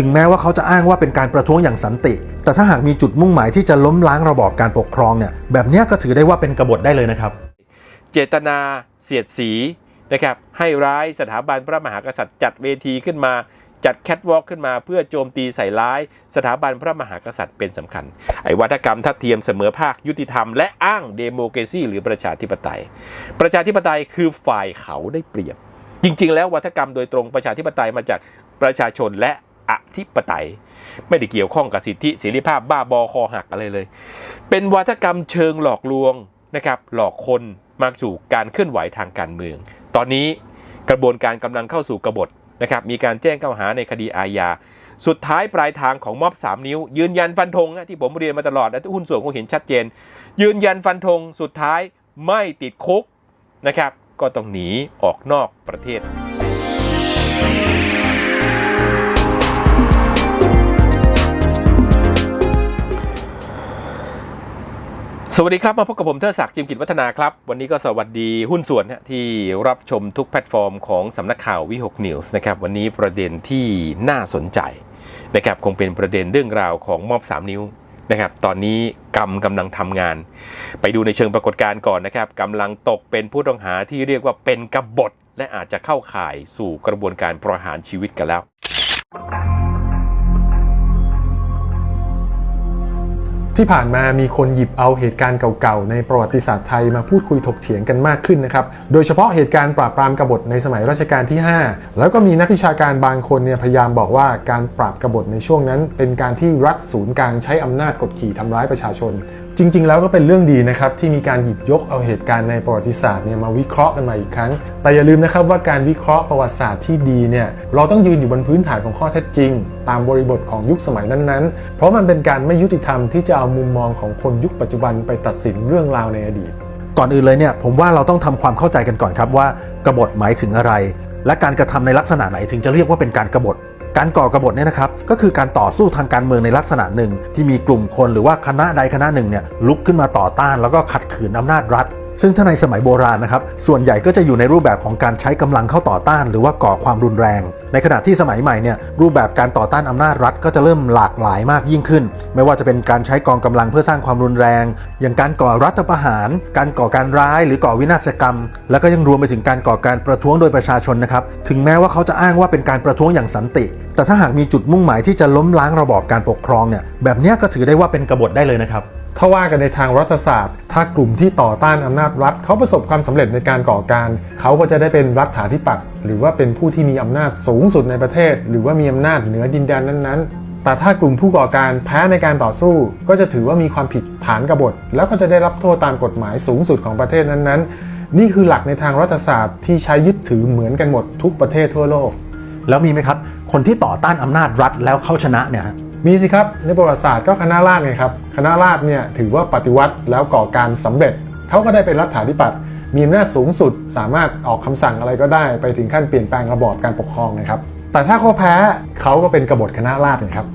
ถึงแม้ว่าเขาจะอ้างว่าเป็นการประท้วงอย่างสันติ แต่ถ้าหากมีจุดมุ่งหมายที่จะล้มล้างระบอบการปกครองเนี่ยแบบนี้ก็ถือได้ว่าเป็นกบฏได้เลยนะครับ เจตนาเสียดสีนะครับให้ร้ายสถาบันพระมหากษัตริย์จัดเวทีขึ้นมาจัดแคทวอล์กขึ้นมาเพื่อโจมตีใส่ร้าย สถาบันพระมหากษัตริย์เป็นสำคัญ ไอ้วัฒกรรมทัดเทียมเสมอภาคยุติธรรมและอ้างเดโม c r a ซีหรือประชาธิปไตย ประชาธิปไตยคือฝ่ายเขาได้เปรียบ จริง ๆ แล้ววัฒกรรมโดยตรงประชาธิปไตยมาจากประชาชนและ อธิปไตย ไม่ได้เกี่ยวข้องกับสิทธิเสรีภาพบ้าบอคอหักอะไรเลย เป็นวัฒกรรมเชิงหลอกลวงนะครับหลอกคนมาสู่การเคลื่อนไหวทางการเมือง ตอนนี้กระบวนการกำลังเข้าสู่กบฏนะครับมีการแจ้งข้อหาในคดีอาญาสุดท้ายปลายทางของม็อบ 3 นิ้ว ยืนยันฟันธงที่ผมเรียนมาตลอดและหุ้นส่วนคงเห็นชัดเจน ยืนยันฟันธงสุดท้ายไม่ติดคุกนะครับ ก็ต้องหนีออกนอกประเทศ สวัสดีครับ มาพบกับผมเทอศักดิ์จิมกิจวัฒนาครับ วันนี้ก็สวัสดีหุ้นส่วนที่รับชมทุกแพลตฟอร์มของสำนักข่าววิหกนิวส์นะครับ วันนี้ประเด็นที่น่าสนใจนะครับคงเป็นประเด็นเรื่องราวของมอบ 3 นิ้วนะครับตอนนี้กรรมกำลังทำงาน ไปดูในเชิงปรากฏการณ์ก่อนนะครับกำลังตกเป็นผู้ต้องหาที่เรียกว่าเป็นกบฏ และอาจจะเข้าข่ายสู่กระบวนการประหารชีวิตกันแล้ว ที่ผ่านมามีคนหยิบเอาเหตุการณ์เก่าๆ ในประวัติศาสตร์ไทยมาพูดคุยถกเถียงกันมากขึ้นนะครับ โดยเฉพาะเหตุการณ์ปราบปรามกบฏในสมัยรัชกาลที่ 5 แล้วก็มีนักวิชาการบางคนเนี่ยพยายามบอกว่าการปราบกบฏในช่วงนั้น เป็นการที่รัฐศูนย์กลางใช้อำนาจกดขี่ทำร้ายประชาชน จริง ๆ แล้วก็เป็นเรื่องดีนะครับที่มีการหยิบยกเอาเหตุการณ์ในประวัติศาสตร์เนี่ยมาวิเคราะห์กันมาอีกครั้ง แต่อย่าลืมนะครับว่าการวิเคราะห์ประวัติศาสตร์ที่ดีเนี่ยเราต้องยืนอยู่บนพื้นฐานของข้อเท็จจริง ตามบริบทของยุคสมัยนั้นๆ เพราะมันเป็นการไม่ยุติธรรมที่จะเอามุมมองของคนยุคปัจจุบันไปตัดสินเรื่องราวในอดีต ก่อนอื่นเลยเนี่ยผมว่าเราต้องทำความเข้าใจกันก่อนครับว่ากบฏหมายถึงอะไร และการกระทำในลักษณะไหนถึงจะเรียกว่าเป็นการกบฏ การก่อกบฏเนี่ยนะครับก็คือการต่อสู้ทางการเมืองในลักษณะหนึ่ง ที่มีกลุ่มคนหรือว่าคณะใดคณะหนึ่งเนี่ยลุกขึ้นมาต่อต้านแล้วก็ขัดขืนอำนาจรัฐ ซึ่งถ้าในสมัยโบราณนะครับ ส่วนใหญ่ก็จะอยู่ในรูปแบบของการใช้กำลังเข้าต่อต้านหรือว่าก่อความรุนแรง ในขณะที่สมัยใหม่เนี่ยรูปแบบการต่อต้านอำนาจรัฐก็จะเริ่มหลากหลายมากยิ่งขึ้น ไม่ว่าจะเป็นการใช้กองกำลังเพื่อสร้างความรุนแรง อย่างการก่อรัฐประหาร การก่อการร้ายหรือก่อวินาศกรรม แล้วก็ยังรวมไปถึงการก่อการประท้วงโดยประชาชนนะครับ ถึงแม้ว่าเขาจะอ้างว่าเป็นการประท้วงอย่างสันติ แต่ถ้าหากมีจุดมุ่งหมายที่จะล้มล้างระบอบการปกครองเนี่ย แบบนี้ก็ถือได้ว่าเป็นกบฏได้เลยนะครับ ถ้าว่ากันในทางรัฐศาสตร์ ถ้ากลุ่มที่ต่อต้านอำนาจรัฐเขาประสบความสำเร็จในการก่อการ เขาก็จะได้เป็นรัฐาธิปัตย์หรือว่าเป็นผู้ที่มีอำนาจสูงสุดในประเทศ หรือว่ามีอำนาจเหนือดินแดนนั้นๆ แต่ถ้ากลุ่มผู้ก่อการแพ้ในการต่อสู้ ก็จะถือว่ามีความผิดฐานกบฏ แล้วก็จะได้รับโทษตามกฎหมายสูงสุดของประเทศนั้นๆ นี่คือหลักในทางรัฐศาสตร์ที่ใช้ยึดถือเหมือนกันหมดทุกประเทศทั่วโลก แล้วมีไหมครับ คนที่ต่อต้านอำนาจรัฐแล้วเขาชนะเนี่ย มีสิครับในประวัติศาสตร์ก็คณะราษฎรไงครับคณะราษฎรเนี่ยถือว่าปฏิวัติแล้วก่อการสำเร็จเขาก็ได้เป็นรัฐาธิปัตย์มีอำนาจสูงสุดสามารถออกคำสั่งอะไรก็ได้ไปถึงขั้นเปลี่ยนแปลงระบอบการปกครองนะครับแต่ถ้าเขาแพ้เขาก็เป็นกบฏคณะราษฎรครับ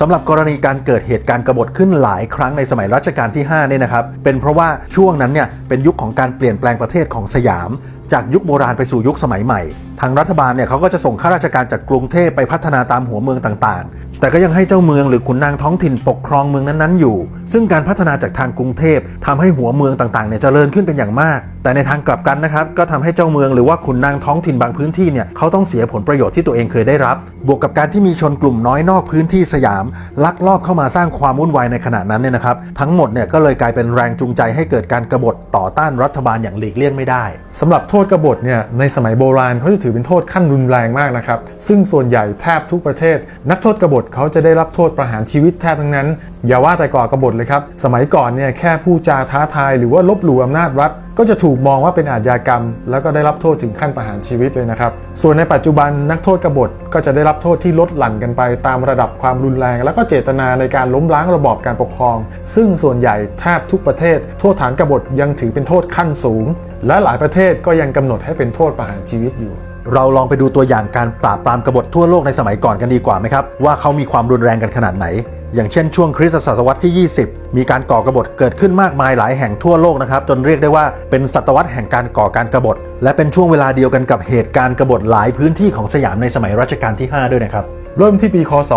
สำหรับกรณีการเกิดเหตุการณ์กบฏขึ้นหลายครั้งในสมัยรัชกาลที่5เนี่ยนะครับ เป็นเพราะว่าช่วงนั้นเนี่ยเป็นยุคของการเปลี่ยนแปลงประเทศของสยาม จากยุคโบราณไปสู่ยุคสมัยใหม่ ทางรัฐบาลเนี่ยเขาก็จะส่งข้าราชการจากกรุงเทพไปพัฒนาตามหัวเมืองต่าง แต่ก็ยังให้เจ้าเมืองหรือขุนนางท้องถิ่นปกครองเมืองนั้นๆอยู่ ซึ่งการพัฒนาจากทางกรุงเทพทำให้หัวเมืองต่างๆเนี่ยเจริญขึ้นเป็นอย่างมาก แต่ในทางกลับกันนะครับก็ทำให้เจ้าเมืองหรือว่าขุนนางท้องถิ่นบางพื้นที่เนี่ยเขาต้องเสียผลประโยชน์ที่ตัวเองเคยได้รับ บวกกับการที่มีชนกลุ่มน้อยนอกพื้นที่สยาม ลักลอบเข้ามาสร้างความวุ่นวายในขณะนั้นเนี่ยนะครับทั้งหมดเนี่ยก็เลยกลายเป็นแรงจูงใจให้เกิดการกบฏต่อต้านรัฐบาลอย่างหลีกเลี่ยงไม่ได้สำหรับโทษกบฏเนี่ยในสมัยโบราณเขาจะถือเป็นโทษขั้นรุนแรงมากนะครับซึ่งส่วนใหญ่แทบทุกประเทศ นักโทษกบฏเขาจะได้รับโทษประหารชีวิตแทบทั้งนั้น อย่าว่าแต่ก่อกบฏเลยครับ สมัยก่อนเนี่ยแค่ผู้จาท้าทายหรือว่าลบหลู่อำนาจรัฐ ก็จะถูกมองว่าเป็นอาชญากรรม แล้วก็ได้รับโทษถึงขั้นประหารชีวิตเลยนะครับ ส่วนในปัจจุบันนักโทษกบฏก็จะได้รับโทษที่ลดหลั่นกันไป ตามระดับความรุนแรง แล้วก็เจตนาในการล้มล้างระบอบการปกครอง ซึ่งส่วนใหญ่แทบทุกประเทศ โทษฐานกบฏยังถือเป็นโทษขั้นสูง และหลายประเทศก็ยังกำหนดให้เป็นโทษประหารชีวิตอยู่ เราลองไปดูตัวอย่างการปราบปรามกบฏทั่วโลกในสมัยก่อนกันดีกว่าไหมครับ ว่าเขามีความรุนแรงกันขนาดไหน อย่างเช่นช่วงคริสตศตวรรษที่ 20 มีการก่อกบฏเกิดขึ้นมากมายหลายแห่งทั่วโลกนะครับจนเรียกได้ว่าเป็นศตวรรษแห่งการก่อการกบฏ และเป็นช่วงเวลาเดียวกันกับเหตุการณ์กบฏหลายพื้นที่ของสยามในสมัยรัชกาลที่ 5 ด้วยนะครับเริ่มที่ปีคศ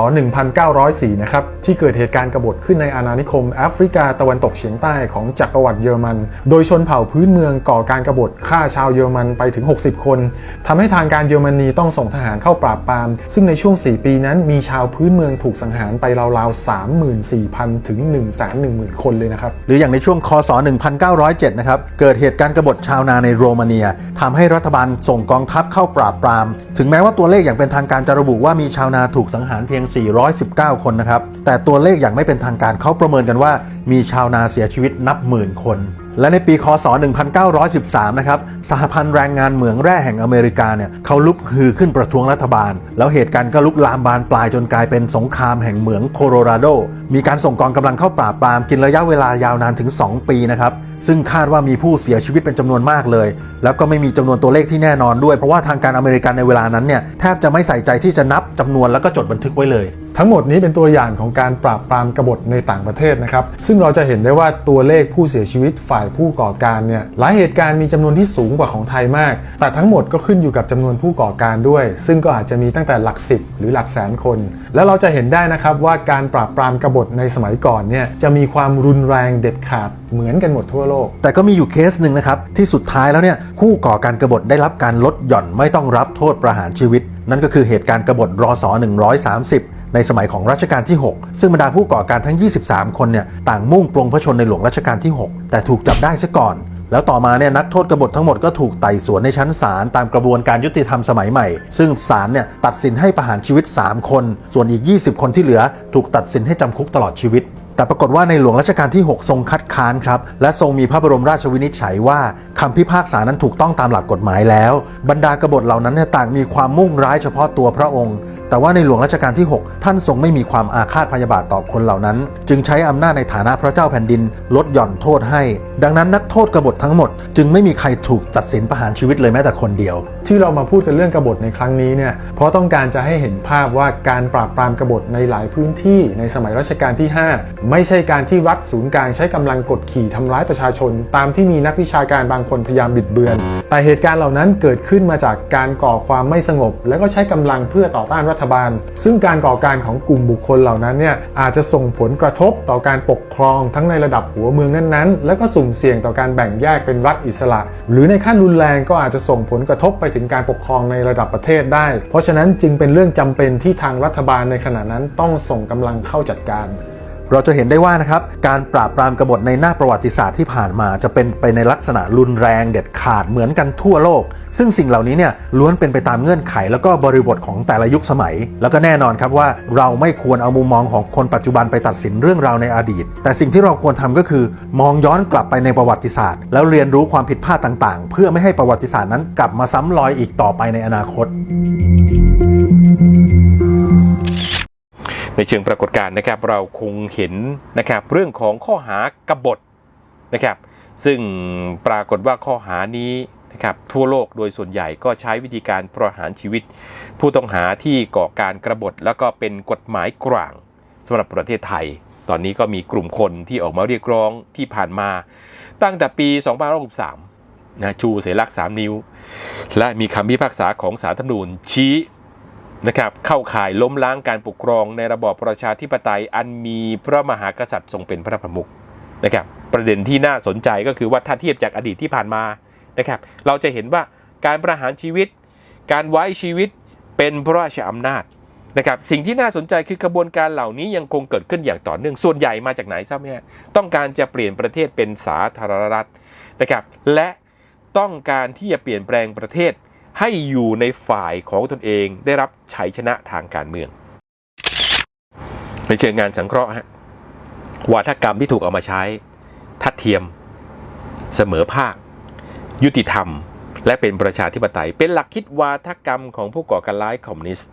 1904 นะครับ ที่เกิดเหตุการณ์กบฏขึ้นในอาณานิคมแอฟริกาตะวันตกเฉียงใต้ของจักรวรรดิเยอรมัน โดยชนเผ่าพื้นเมืองก่อการกบฏฆ่าชาวเยอรมันไปถึง 60 คนทำให้ทางการเยอรมนีต้องส่งทหารเข้าปราบปราม ซึ่งในช่วง 4 ปีนั้นมีชาวพื้นเมืองถูกสังหารไปราวๆ 34,000 ถึง 110,000 คนเลยนะครับ หรืออย่างในช่วงคศ 1907 นะครับ เกิดเหตุการณ์กบฏชาวนาในโรมาเนียทำให้รัฐบาลส่งกองทัพเข้าปราบปราม ถึงแม้ว่าตัวเลขอย่างเป็นทางการจะระบุว่ามีชาวนาถูกสังหารเพียง 419 คนนะครับ แต่ตัวเลขอย่างไม่เป็นทางการเขาประเมินกันว่า มีชาวนาเสียชีวิตนับหมื่นคน และในปีคศ 1913 นะครับ สหพันธ์แรงงานเหมืองแร่แห่งอเมริกาเนี่ยเขาลุกฮือขึ้นประท้วงรัฐบาล แล้วเหตุการณ์ก็ลุกลามบานปลายจนกลายเป็นสงครามแห่งเหมืองโคโลราโด มีการส่งกองกำลังเข้าปราบปรามกินระยะเวลายาวนานถึง 2 ปีนะครับ ซึ่งคาดว่ามีผู้เสียชีวิตเป็นจำนวนมากเลย แล้วก็ไม่มีจำนวนตัวเลขที่แน่นอนด้วย เพราะว่าทางการอเมริกันในเวลานั้นเนี่ยแทบจะไม่ใส่ใจที่จะนับจำนวนแล้วก็จดบันทึกไว้เลย ทั้งหมดนี้เป็นตัวอย่างของการปราบปรามกบฏในต่างประเทศนะครับ ซึ่งเราจะเห็นได้ว่าตัวเลขผู้เสียชีวิตฝ่ายผู้ก่อการเนี่ยหลายเหตุการณ์มีจำนวนที่สูงกว่าของไทยมาก แต่ทั้งหมดก็ขึ้นอยู่กับจำนวนผู้ก่อการด้วย ซึ่งก็อาจจะมีตั้งแต่หลักสิบหรือหลักแสนคน แล้วเราจะเห็นได้นะครับว่าการปราบปรามกบฏในสมัยก่อนเนี่ยจะมีความรุนแรงเด็ดขาดเหมือนกันหมดทั่วโลก แต่ก็มีอยู่เคสหนึ่งนะครับที่สุดท้ายแล้วเนี่ยผู้ก่อการกบฏได้รับการลดหย่อนไม่ต้องรับโทษประหารชีวิต นั่นก็คือเหตุการณ์กบฏรศ130 ในสมัยของรัชกาลที่ 6 ซึ่งบรรดาผู้ก่อการทั้ง 23 คนเนี่ยต่างมุ่งปลงพระชนในหลวงรัชกาลที่ 6 แต่ถูกจับได้ซะก่อน แล้วต่อมาเนี่ยนักโทษกบฏทั้งหมดก็ถูกไต่สวนในชั้นศาลตามกระบวนการยุติธรรมสมัยใหม่ ซึ่งศาลเนี่ยตัดสินให้ประหารชีวิต 3 คน ส่วนอีก 20 คนที่เหลือ ถูกตัดสินให้จำคุกตลอดชีวิต แต่ปรากฏว่าในหลวงรัชกาลที่ 6 ทรงคัดค้านครับ และทรงมีพระบรมราชวินิจฉัยว่าคำพิพากษานั้นถูกต้องตามหลักกฎหมายแล้ว บรรดากบฏเหล่านั้นเนี่ยต่างมีความมุ่งร้ายเฉพาะตัวพระองค์ แต่ว่าในหลวงรัชกาลที่ 6 ท่านทรงไม่มีความอาฆาตพยาบาทต่อคนเหล่านั้น จึงใช้อำนาจในฐานะพระเจ้าแผ่นดิน ลดหย่อนโทษให้ ดังนั้นนักโทษกบฏทั้งหมด จึงไม่มีใครถูกตัดสินประหารชีวิตเลยแม้แต่คนเดียวที่เรามาพูดกันเรื่องกบฏในครั้งนี้เนี่ยเพราะต้องการจะให้เห็นภาพว่าการปราบปรามกบฏในหลายพื้นที่ในสมัยรัชกาลที่ 5 ไม่ใช่การที่รัฐศูนย์กลางใช้กำลังกดขี่ทำร้ายประชาชน ตามที่มีนักวิชาการบางคนพยายามบิดเบือน แต่เหตุการณ์เหล่านั้นเกิดขึ้นมาจากการก่อความไม่สงบ และก็ใช้กำลังเพื่อต่อต้านรัฐบาล ซึ่งการก่อการของกลุ่มบุคคลเหล่านั้นเนี่ยอาจจะส่งผลกระทบต่อการปกครองทั้งในระดับหัวเมืองนั้นๆ และก็สุ่มเสี่ยงต่อการแบ่งแยกเป็นรัฐอิสระ หรือในขั้นรุนแรงก็อาจจะส่งผลกระทบไปถึงการปกครองในระดับประเทศได้ เพราะฉะนั้นจึงเป็นเรื่องจำเป็นที่ทางรัฐบาลในขณะนั้นต้องส่งกำลังเข้าจัดการ เราจะเห็นได้ว่านะครับการปราบปรามกบฏในหน้าประวัติศาสตร์ที่ผ่านมาจะเป็นไปในลักษณะรุนแรงเด็ดขาดเหมือนกันทั่วโลก ซึ่งสิ่งเหล่านี้เนี่ยล้วนเป็นไปตามเงื่อนไข แล้วก็บริบทของแต่ละยุคสมัย แล้วก็แน่นอนครับว่าเราไม่ควรเอามุมมองของคนปัจจุบันไปตัดสินเรื่องราวในอดีต แต่สิ่งที่เราควรทำก็คือ มองย้อนกลับไปในประวัติศาสตร์ แล้วเรียนรู้ความผิดพลาดต่าง ๆ เพื่อไม่ให้ประวัติศาสตร์นั้นกลับมาซ้ำรอยอีกต่อไปในอนาคต ในเชิงปรากฏการณ์นะครับเราคงเห็นนะครับเรื่องของข้อหากบฏนะครับ ซึ่งปรากฏว่าข้อหานี้นะครับทั่วโลกโดยส่วนใหญ่ก็ใช้วิธีการประหารชีวิต ผู้ต้องหาที่ก่อการกระบฏ แล้วก็เป็นกฎหมายกลางสำหรับประเทศไทย ตอนนี้ก็มีกลุ่มคนที่ออกมาเรียกร้องที่ผ่านมา ตั้งแต่ปี 2563นะชูเสลักษณ์3นิ้ว และมีคำพิพากษาของศาลธรรมนูญชี้ นะครับเข้าข่ายล้มล้างการปกครองในระบอบประชาธิปไตยอันมีพระมหากษัตริย์ทรงเป็นพระประมุขนะครับประเด็นที่น่าสนใจก็คือว่าถ้าเทียบจากอดีตที่ผ่านมานะครับเราจะเห็นว่าการประหารชีวิต การไว้ชีวิตเป็นพระราชอำนาจนะครับสิ่งที่น่าสนใจคือกระบวนการเหล่านี้ยังคงเกิดขึ้นอย่างต่อเนื่องส่วนใหญ่มาจากไหนทราบไหมฮะต้องการจะเปลี่ยนประเทศเป็นสาธารณรัฐนะครับและต้องการที่จะเปลี่ยนแปลงประเทศ ให้อยู่ในฝ่ายของตนเองได้รับชัยชนะทางการเมือง ในเชิงงานสังเคราะห์ฮะวาทกรรมที่ถูกเอามาใช้ ทัดเทียม เสมอภาค ยุติธรรม และเป็นประชาธิปไตย เป็นหลักคิดวาทกรรมของผู้ก่อการร้ายคอมมิวนิสต์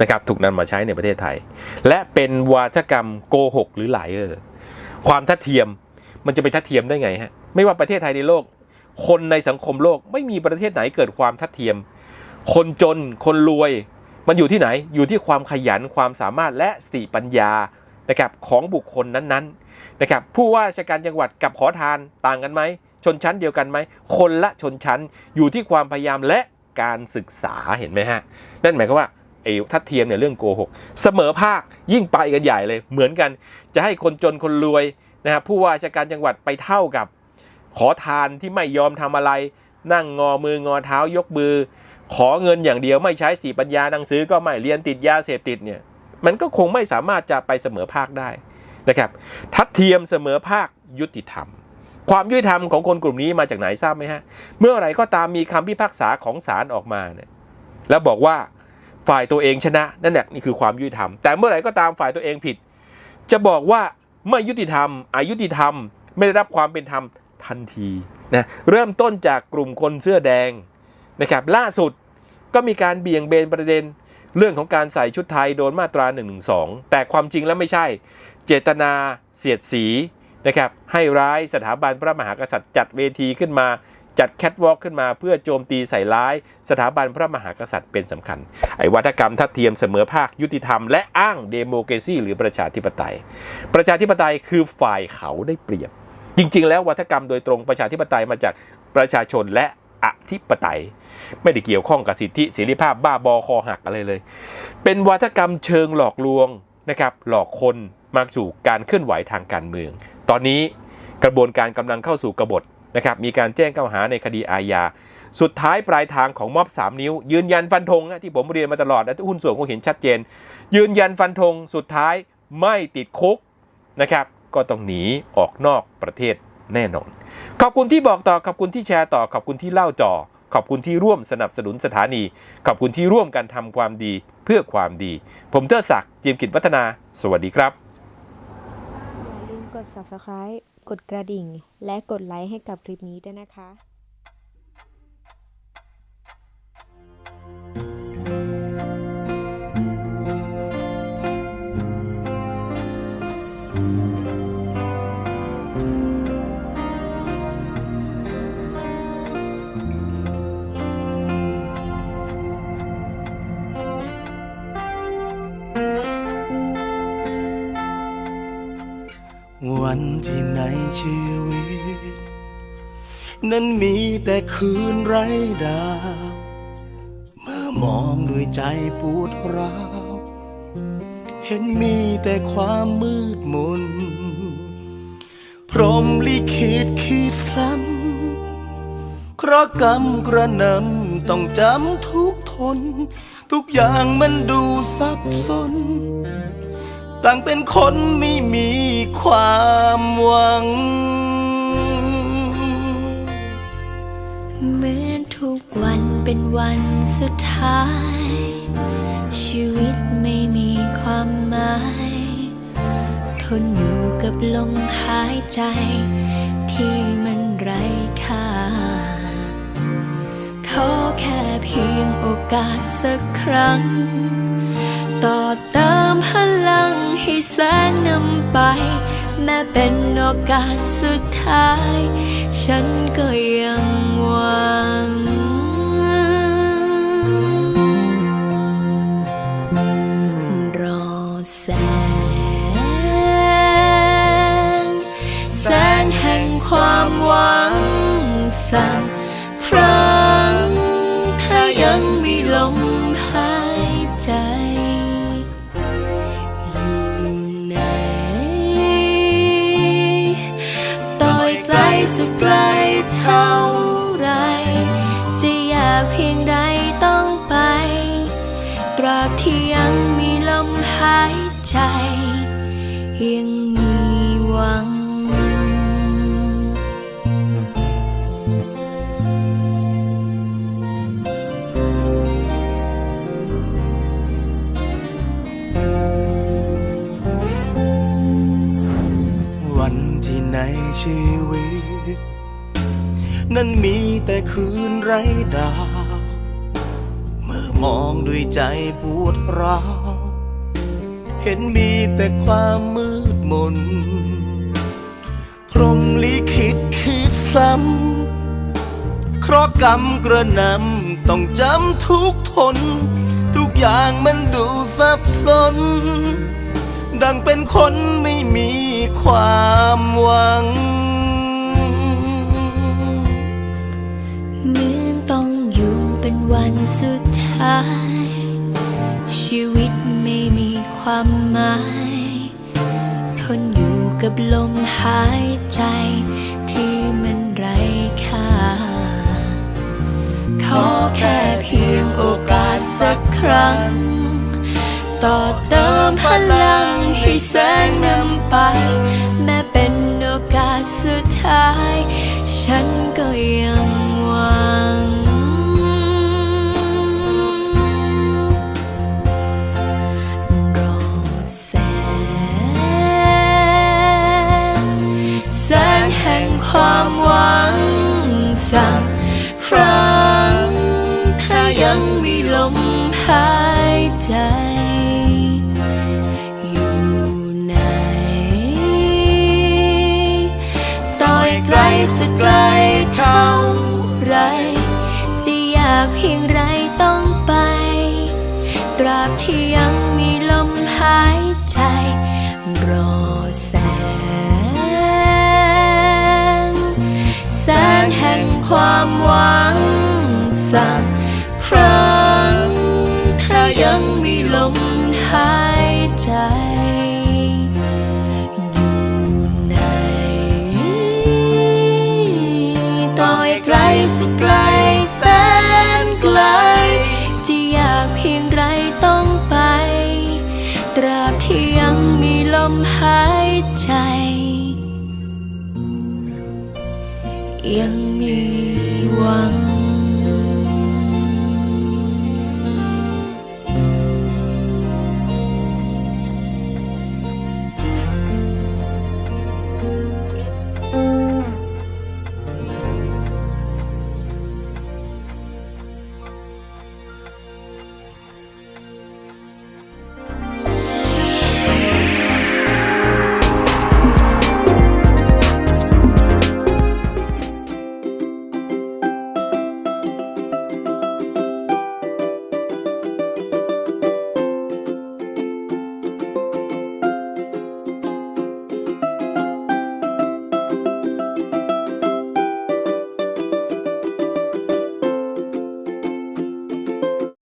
นะครับถูกนำมาใช้ในประเทศไทย และเป็นวาทกรรมโกหกหรือหลายเออความทัดเทียมมันจะไปทัดเทียมได้ไงฮะไม่ว่าประเทศไทยในโลก คนในสังคมโลกไม่มีประเทศไหนเกิดความทัดเทียม คนจนคนรวย มันอยู่ที่ไหนอยู่ที่ความขยันความสามารถและสติปัญญานะครับของบุคคลนั้นๆนะครับผู้ว่าราชการจังหวัดกับขอทานต่างกันไหมชนชั้นเดียวกันไหมคนละชนชั้นอยู่ที่ความพยายามและการศึกษาเห็นไหมฮะนั่นหมายความว่าไอ้ทัดเทียมเนี่ยเรื่องโกหกเสมอภาคยิ่งไปกันใหญ่เลยเหมือนกัน จะให้คนจนคนรวยนะครับผู้ว่าราชการจังหวัดไปเท่ากับ ขอทานที่ไม่ยอมทำอะไร นั่งงอมืองอเท้ายกมือ ขอเงินอย่างเดียวไม่ใช้สีปัญญาหนังสือก็ไม่เรียนติดยาเสพติดเนี่ยมันก็คงไม่สามารถจะไปเสมอภาคได้นะครับทัดเทียมเสมอภาคยุติธรรม ความยุติธรรมของคนกลุ่มนี้มาจากไหนทราบไหมฮะ เมื่อไรก็ตามมีคำพิพากษาของศาลออกมาเนี่ยแล้วบอกว่าฝ่ายตัวเองชนะนั่นแหละนี่คือความยุติธรรม แต่เมื่อไหร่ก็ตามฝ่ายตัวเองผิด จะบอกว่าไม่ยุติธรรมอายุติธรรม ไม่ได้รับความเป็นธรรม ทันทีนะเริ่มต้นจากกลุ่มคนเสื้อแดงนะครับล่าสุดก็มีการเบี่ยงเบนประเด็นเรื่องของการใส่ชุดไทยโดนมาตรา1นึแต่ความจริงแล้วไม่ใช่ เจตนาเสียดสีนะครับให้ร้ายสถาบันพระมหากษัตริย์ จัดเวทีขึ้นมาจัดแคทวอล์กขึ้นมาเพื่อโจมตีใส่ร้ายสถาบันพระมหากษัตริย์เป็นสำคัญ ไอ้วัฒกรรมทัดเทียมเสมอภาคยุติธรรมและอ้างเดโมเ a ซีหรือประชาธิปไตย ประชาธิปไตยคือฝ่ายเขาได้เปรียบ จริง ๆ แล้ววัฒกรรมโดยตรงประชาธิปไตยมาจากประชาชนและอธิปไตย ไม่ได้เกี่ยวข้องกับสิทธิเสรีภาพบ้าบอคอหักอะไรเลย เป็นวัฒกรรมเชิงหลอกลวงนะครับหลอกคนมาสู่การเคลื่อนไหวทางการเมือง ตอนนี้กระบวนการกำลังเข้าสู่กบฏนะครับมีการแจ้งข้อหาในคดีอาญาสุดท้ายปลายทางของม็อบ 3 นิ้ว ยืนยันฟันธงที่ผมเรียนมาตลอดและที่หุ้นส่วนคงเห็นชัดเจน ยืนยันฟันธงสุดท้ายไม่ติดคุกนะครับ ก็ต้องหนีออกนอกประเทศแน่นอน ขอบคุณที่บอกต่อ ขอบคุณที่แชร์ต่อ ขอบคุณที่เล่าจ่อขอบคุณที่ร่วมสนับสนุนสถานี ขอบคุณที่ร่วมกันทำความดีเพื่อความดี ผมเทอศักดิ์จิมกิจวัฒนา สวัสดีครับ อย่าลืมกด subscribe กดกระดิ่ง และกดไลค์ให้กับคลิปนี้ด้วยนะคะ ชีวิต นั้นมีแต่คืนไร้ดาว เมื่อมองด้วยใจปวดร้าว เห็นมีแต่ความมืดมน พรมลิขิตขีดซ้ำเคราะกรรมกระนำต้องจำทุกทน ทุกอย่างมันดูซับซ้อน ต่างเป็นคนไม่มีความหวัง เหมือนทุกวันเป็นวันสุดท้าย ชีวิตไม่มีความหมาย ทนอยู่กับลมหายใจ ที่มันไร้ค่า ขอแค่เพียงโอกาสสักครั้ง ต่อเติมพลังให้แสงนำไป แม้เป็นโอกาสสุดท้าย ฉันก็ยังหวัง นั้นมีแต่คืนไร้ดาว เมื่อมองด้วยใจปวดร้าว เห็นมีแต่ความมืดมน พรหมลิขิตขีดซ้ำ เคราะกรรมกระนำต้องจำทุกทน ทุกอย่างมันดูซับซ้อนดังเป็นคนไม่มีความหวัง เหมือนต้องอยู่เป็นวันสุดท้ายชความหมายทนอยู่กับลมหายใจที่มันไร้ค่า ขอแค่เพียงโอกาสสักครั้ง ต่อเติมพลังให้แสงนำไป สักไกลเท่าไร จะอยากเพียงไร ต่อยไกลสุดไกลแสนไกล จะอยากเพียงไรต้องไป ตราบที่ยังมีลมหายใจ ยัง